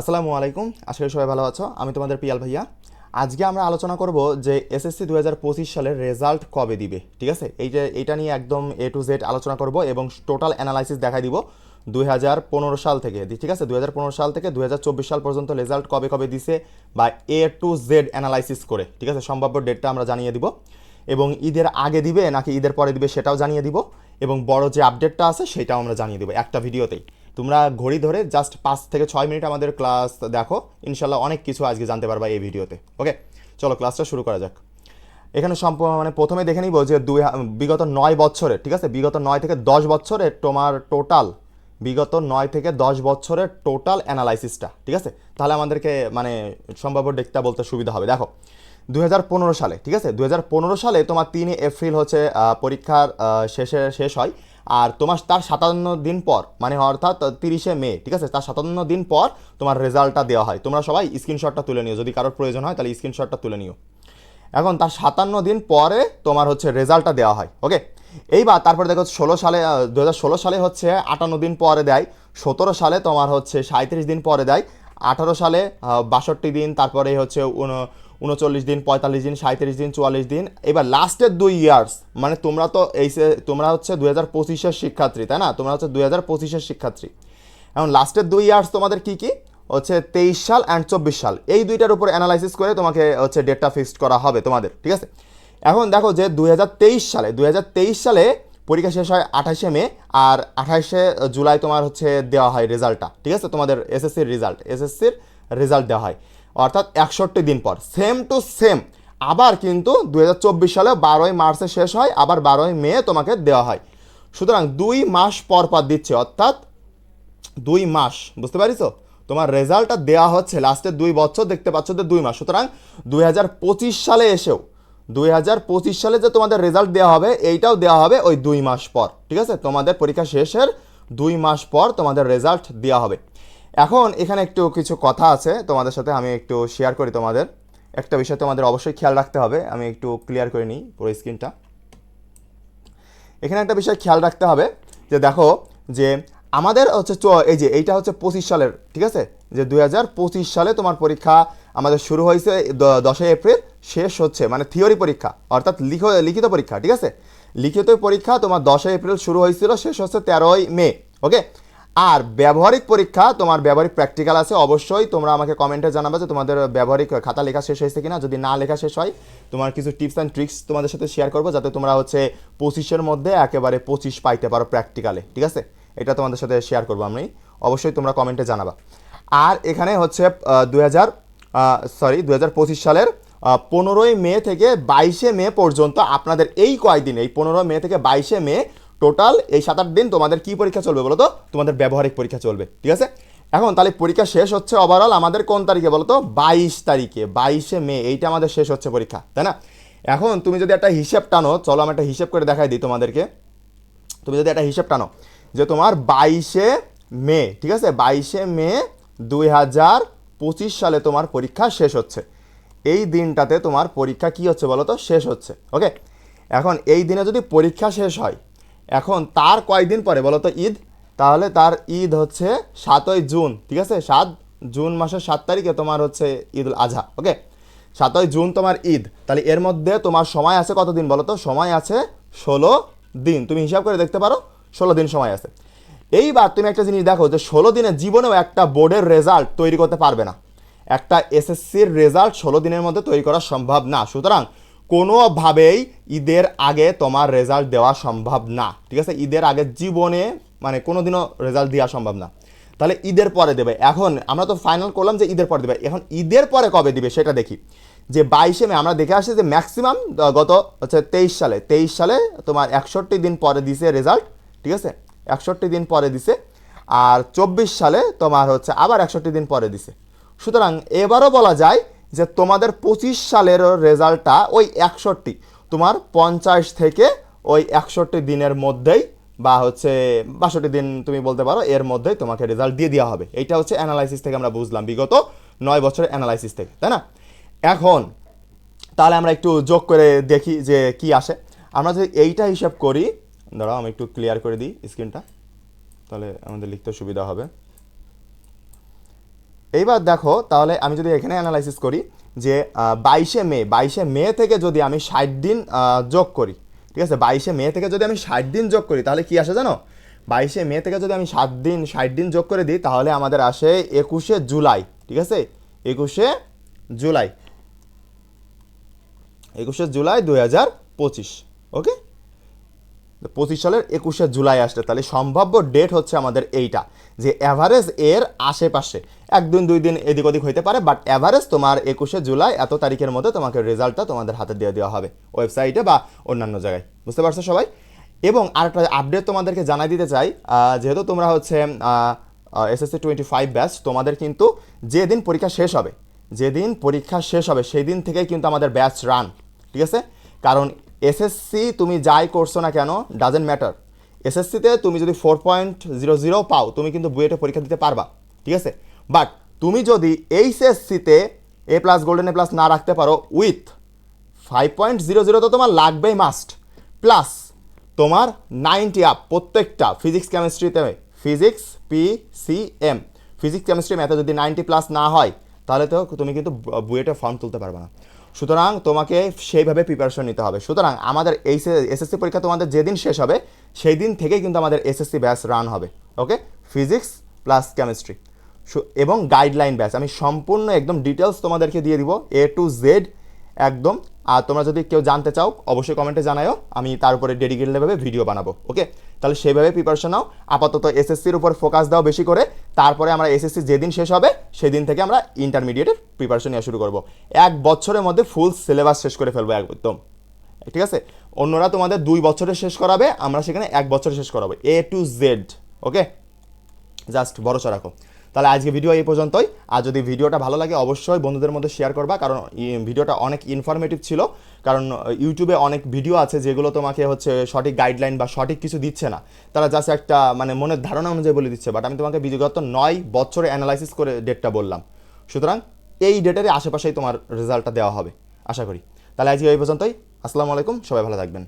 আসসালামু আলাইকুম। করি সবাই ভালো আছো। আমি তোমাদের পিয়াল ভাইয়া। আজকে আমরা আলোচনা করব যে এসএসসি দু হাজার পঁচিশ সালের রেজাল্ট কবে দিবে, ঠিক আছে? এইটা এইটা নিয়ে একদম এ টু জেড আলোচনা করব এবং টোটাল অ্যানালাইসিস দেখাই দিব দুই হাজার পনেরো সাল থেকে। ঠিক আছে? দুই হাজার পনেরো সাল থেকে দুই হাজার চব্বিশ সাল পর্যন্ত রেজাল্ট কবে কবে দিছে বা এ টু জেড অ্যানালাইসিস করে, ঠিক আছে? সম্ভাব্য ডেটটা আমরা জানিয়ে দিব। এবং ঈদের আগে দিবে নাকি ঈদের পরে দিবে সেটাও জানিয়ে দিব। এবং বড় যে আপডেটটা আছে সেটাও আমরা জানিয়ে দেবো একটা ভিডিওতেই। তোমরা ঘড়ি ধরে জাস্ট পাঁচ থেকে ছয় মিনিট আমাদের ক্লাস দেখো। ইনশাল্লাহ অনেক কিছু আজকে জানতে পারবা এই ভিডিওতে। ওকে চলো ক্লাসটা শুরু করা যাক। এখানে সম্পূর্ণ মানে প্রথমে দেখে নিব যে দুই, বিগত নয় বছরে, ঠিক আছে? বিগত নয় থেকে দশ বছরে তোমার টোটাল বিগত নয় থেকে দশ বছরের টোটাল অ্যানালাইসিসটা ঠিক আছে? তাহলে আমাদেরকে মানে সম্ভাব্য ডেটটা বলতে সুবিধা হবে। দেখো দু হাজার পনেরো সালে, ঠিক আছে? দু হাজার পনেরো সালে তোমার তিনই এপ্রিল হচ্ছে পরীক্ষার শেষে শেষ হয়। আর তোমার তার সাতান্ন দিন পর মানে অর্থাৎ তিরিশে মে, ঠিক আছে? তার সাতান্ন দিন পর তোমার রেজাল্টটা দেওয়া হয়। তোমরা সবাই স্ক্রিনশটটা তুলে নিও। যদি কারোর প্রয়োজন হয়, তাহলে স্ক্রিনশটটা তুলে নিও। এখন তার সাতান্ন দিন পরে তোমার হচ্ছে রেজাল্টটা দেওয়া হয়, ওকে? এইবার তারপরে দেখো, ষোলো সালে দু হাজার ষোলো সালে হচ্ছে আটান্ন দিন পরে দেয়। সতেরো সালে তোমার হচ্ছে সাঁত্রিশ দিন পরে দেয়। আঠারো সালে বাষট্টি দিন, তারপরে হচ্ছে উনচল্লিশ দিন, পঁয়তাল্লিশ দিন সাঁত্রিশ দিন, চুয়াল্লিশ দিন। এবার লাস্টের দুই ইয়ার্স মানে তোমরা তো এই তোমরা হচ্ছে দু হাজার পঁচিশের শিক্ষার্থী, তাই না? তোমরা হচ্ছে দুই হাজার পঁচিশের শিক্ষার্থী। এখন লাস্টের দুই ইয়ার্স তোমাদের কি কি? হচ্ছে তেইশ সাল অ্যান্ড চব্বিশ সাল। এই দুইটার উপর অ্যানালাইসিস করে তোমাকে হচ্ছে ডেটটা ফিক্সড করা হবে তোমাদের, ঠিক আছে? এখন দেখো যে দুই হাজার তেইশ সালে, দুই হাজার তেইশ সালে পরীক্ষা শেষ হয় আঠাশে মে, আর আঠাশে জুলাই তোমার হচ্ছে দেওয়া হয় রেজাল্টটা ঠিক আছে? তোমাদের এসএসসির রেজাল্ট এসএসসির রেজাল্ট দেওয়া হয়। অর্থাৎ একষট্টি দিন পর। সেম টু সেম আবার কিন্তু দুই হাজার চব্বিশ সালে বারোই মার্চে শেষ হয়, আবার বারোই মে তোমাকে দেওয়া হয়। সুতরাং দুই মাস পর পর দিচ্ছে, অর্থাৎ দুই মাস। বুঝতে পারিস তোমার রেজাল্টটা দেওয়া হচ্ছে লাস্টের দুই বছর দেখতে পাচ্ছ যে দুই মাস। সুতরাং দুই হাজার পঁচিশ সালে এসেও, দুই হাজার পঁচিশ সালে যে তোমাদের রেজাল্ট দেওয়া হবে, এইটাও দেওয়া হবে ওই দুই মাস পর। ঠিক আছে? তোমাদের পরীক্ষা শেষের দুই মাস পর তোমাদের রেজাল্ট দেওয়া হবে। এখন এখানে একটু কিছু কথা আছে তোমাদের সাথে, আমি একটু শেয়ার করি তোমাদের। একটা বিষয় তোমাদের অবশ্যই খেয়াল রাখতে হবে, আমি একটু ক্লিয়ার করে নিই পুরো স্ক্রিনটা এখানে একটা বিষয় খেয়াল রাখতে হবে, যে দেখো, যে আমাদের হচ্ছে এই যে এইটা হচ্ছে পঁচিশ সালের, ঠিক আছে? যে দু হাজার পঁচিশ সালে তোমার পরীক্ষা আমাদের শুরু হয়েছে দশই এপ্রিল, শেষ হচ্ছে মানে থিওরি পরীক্ষা, অর্থাৎ লিখ, লিখিত পরীক্ষা, ঠিক আছে? লিখিত পরীক্ষা তোমার দশই এপ্রিল শুরু হয়েছিল, শেষ হচ্ছে তেরোই মে ওকে আর ব্যবহারিক পরীক্ষা, তোমার ব্যবহারিক প্র্যাকটিক্যাল আছে, অবশ্যই তোমরা আমাকে কমেন্টে জানাবে যে তোমাদের ব্যবহারিক খাতা লেখা শেষ হয়েছে কিনা। যদি না লেখা শেষ হয়, তোমার কিছু টিপস অ্যান্ড ট্রিক্স তোমাদের সাথে শেয়ার করব, যাতে তোমরা হচ্ছে পঁচিশের মধ্যে একেবারে পঁচিশ পাইতে পারো প্র্যাকটিক্যালে ঠিক আছে? এটা তোমাদের সাথে শেয়ার করব আমি। অবশ্যই তোমরা কমেন্টে জানাবা। আর এখানে হচ্ছে দু হাজার সরি দু হাজার পঁচিশ সালের পনেরোই মে থেকে বাইশে মে পর্যন্ত আপনাদের এই কয়েকদিন এই পনেরো মে থেকে বাইশে মে টোটাল এই সাত আট দিন তোমাদের কি পরীক্ষা চলবে বলো তোমাদের ব্যবহারিক পরীক্ষা চলবে, ঠিক আছে? এখন তাহলে পরীক্ষা শেষ হচ্ছে ওভারঅল আমাদের কোন তারিখে বলো তো? বাইশ তারিখে, বাইশে মে, এইটা আমাদের শেষ হচ্ছে পরীক্ষা, তাই না? এখন তুমি যদি একটা হিসেব টানো, চলো আমি একটা হিসেব করে দেখাই দিই তোমাদেরকে। তুমি যদি একটা হিসেব টানো যে তোমার বাইশে মে, ঠিক আছে? বাইশে মে দুই হাজার পঁচিশ সালে তোমার পরীক্ষা শেষ হচ্ছে। এই দিনটাতে তোমার পরীক্ষা কি হচ্ছে বলো তো? শেষ হচ্ছে ওকে এখন এই দিনে যদি পরীক্ষা শেষ হয় এখন তার কয়দিন পরে বলো তো ঈদ? তাহলে তার ঈদ হচ্ছে সাতই জুন, ঠিক আছে? সাত জুন মাসের সাত তারিখে তোমার হচ্ছে ঈদ উল আজহা, ওকে? সাতই জুন তোমার ঈদ। তাহলে এর মধ্যে তোমার সময় আছে কতদিন বলো তো? সময় আছে ষোলো দিন। তুমি হিসাব করে দেখতে পারো, ষোলো দিন সময় আছে। এইবার তুমি একটা জিনিস দেখো যে ষোলো দিনের জীবনেও একটা বোর্ডের রেজাল্ট তৈরি করতে পারবে না। একটা এসএসসির রেজাল্ট ষোলো দিনের মধ্যে তৈরি করা সম্ভব না। সুতরাং কোনোভাবেই ঈদের আগে তোমার রেজাল্ট দেওয়া সম্ভব না, ঠিক আছে? ঈদের আগে জীবনে মানে কোনোদিনও রেজাল্ট দেওয়া সম্ভব না। তাহলে ঈদের পরে দেবে। এখন আমরা তো ফাইনাল করলাম যে ঈদের পরে দেবে। এখন ঈদের পরে কবে দিবে সেটা দেখি। যে বাইশে মে, আমরা দেখে আসছি যে ম্যাক্সিমাম গত হচ্ছে তেইশ সালে তেইশ সালে তোমার একষট্টি দিন পরে দিছে রেজাল্ট ঠিক আছে? একষট্টি দিন পরে দিছে। আর চব্বিশ সালে তোমার হচ্ছে আবার একষট্টি দিন পরে দিছে। সুতরাং এবারও বলা যায় যে তোমাদের পঁচিশ সালের রেজাল্টটা ওই একষট্টি, তোমার পঞ্চাশ থেকে ওই একষট্টি দিনের মধ্যেই বা হচ্ছে বাষট্টি দিন তুমি বলতে পারো, এর মধ্যেই তোমাকে রেজাল্ট দিয়ে দেওয়া হবে। এইটা হচ্ছে অ্যানালাইসিস থেকে আমরা বুঝলাম, বিগত নয় বছরের অ্যানালাইসিস থেকে, তাই না? এখন, তাহলে আমরা একটু যোগ করে দেখি যে কি আসে। আমরা যদি এইটা হিসাব করি, দাঁড়াও, আমি একটু ক্লিয়ার করে দিই স্ক্রিনটা তাহলে আমাদের লিখতে সুবিধা হবে। এইবার দেখো, তাহলে আমি যদি এখানে অ্যানালাইসিস করি যে বাইশে মে বাইশে মে থেকে যদি আমি ষাট দিন যোগ করি, ঠিক আছে? বাইশে মে থেকে যদি আমি ষাট দিন যোগ করি, তাহলে কি আসে জানো? বাইশে মে থেকে যদি আমি সাত দিন, ষাট দিন যোগ করে দিই, তাহলে আমাদের আসে একুশে জুলাই, ঠিক আছে? একুশে জুলাই। একুশে জুলাই দুই হাজার পঁচিশ, ওকে? পঁচিশ সালের একুশে জুলাই আসলে, তাহলে সম্ভাব্য ডেট হচ্ছে আমাদের এইটা, যে অ্যাভারেজ এর আশেপাশে এক দিন দুই দিন এদিক ওদিক হইতে পারে বাট অ্যাভারেজ তোমার একুশে জুলাই এত তারিখের মধ্যে তোমাকে রেজাল্টটা তোমাদের হাতে দিয়ে দেওয়া হবে ওয়েবসাইটে বা অন্যান্য জায়গায়। বুঝতে পারছ সবাই? এবং আরেকটা আপডেট তোমাদেরকে জানাই দিতে চাই যেহেতু তোমরা হচ্ছে এসএসসি টোয়েন্টি ফাইভ ব্যাচ তোমাদের কিন্তু যেদিন পরীক্ষা শেষ হবে, যেদিন পরীক্ষা শেষ হবে সেই দিন থেকেই কিন্তু আমাদের ব্যাচ রান ঠিক আছে? কারণ এসএসসি তুমি যাই করছ না কেন ডাজেন্ট ম্যাটার এসএসসিতে তুমি যদি ফোর পয়েন্ট জিরো জিরো পাও, তুমি কিন্তু বুয়েটে পরীক্ষা দিতে পারবা, ঠিক আছে? বাট তুমি যদি এইচএসসিতে A plus golden A plus না রাখতে পারো with five point zero zero তো তোমার লাগবেই মাস্ট প্লাস তোমার নাইনটি আপ প্রত্যেকটা physics কেমিস্ট্রিতে physics P C M physics chemistry ম্যাথে যদি নাইনটি প্লাস না হয়, তাহলে তো তুমি কিন্তু বুয়েটে ফর্ম তুলতে পারবে না। সুতরাং তোমাকে সেইভাবে প্রিপারেশন নিতে হবে। সুতরাং আমাদের এই এসএসসি পরীক্ষা তোমাদের যেদিন শেষ হবে সেই দিন থেকেই কিন্তু আমাদের এসএসসি ব্যাচ রান হবে। ওকে ফিজিক্স প্লাস কেমিস্ট্রি এবং গাইডলাইন ব্যাচ আমি সম্পূর্ণ একদম ডিটেলস তোমাদেরকে দিয়ে দিব। এ টু জেড একদম। আর তোমরা যদি কেউ জানতে চাও, অবশ্যই কমেন্টে জানাও আমি তার উপরে ডেডিকেটেডভাবে ভিডিও বানাবো ওকে তাহলে সেইভাবে প্রিপারেশন নাও। আপাতত এসএসসির উপর ফোকাস দাও বেশি করে। তারপরে আমরা এসএসসি যেদিন শেষ হবে, সেদিন থেকে আমরা ইন্টারমিডিয়েটের প্রিপারেশন নেওয়া শুরু করব। এক বছরের মধ্যে ফুল সিলেবাস শেষ করে ফেলব একদম। ঠিক আছে? অন্যরা তোমাদের দুই বছরে শেষ করাবে, আমরা সেখানে এক বছরে শেষ করাবো। A to Z okay just ভরসা রাখো। তাহলে আজকে ভিডিও এই পর্যন্তই। আর যদি ভিডিওটা ভালো লাগে, অবশ্যই বন্ধুদের মধ্যে শেয়ার করবা, কারণ ভিডিওটা অনেক ইনফরমেটিভ ছিল। কারণ ইউটিউবে অনেক ভিডিও আছে যেগুলো তোমাকে হচ্ছে সঠিক গাইডলাইন বা সঠিক কিছু দিচ্ছে না। তারা জাস্ট একটা মানে মনের ধারণা অনুযায়ী বলে দিচ্ছে বাট আমি তোমাকে বিগত নয় বছরে অ্যানালাইসিস করে ডেটটা বললাম। সুতরাং এই ডেটের আশেপাশেই তোমার রেজাল্টটা দেওয়া হবে, আশা করি। তাহলে আজকে এই পর্যন্তই। আসসালামু আলাইকুম, সবাই ভালো থাকবেন।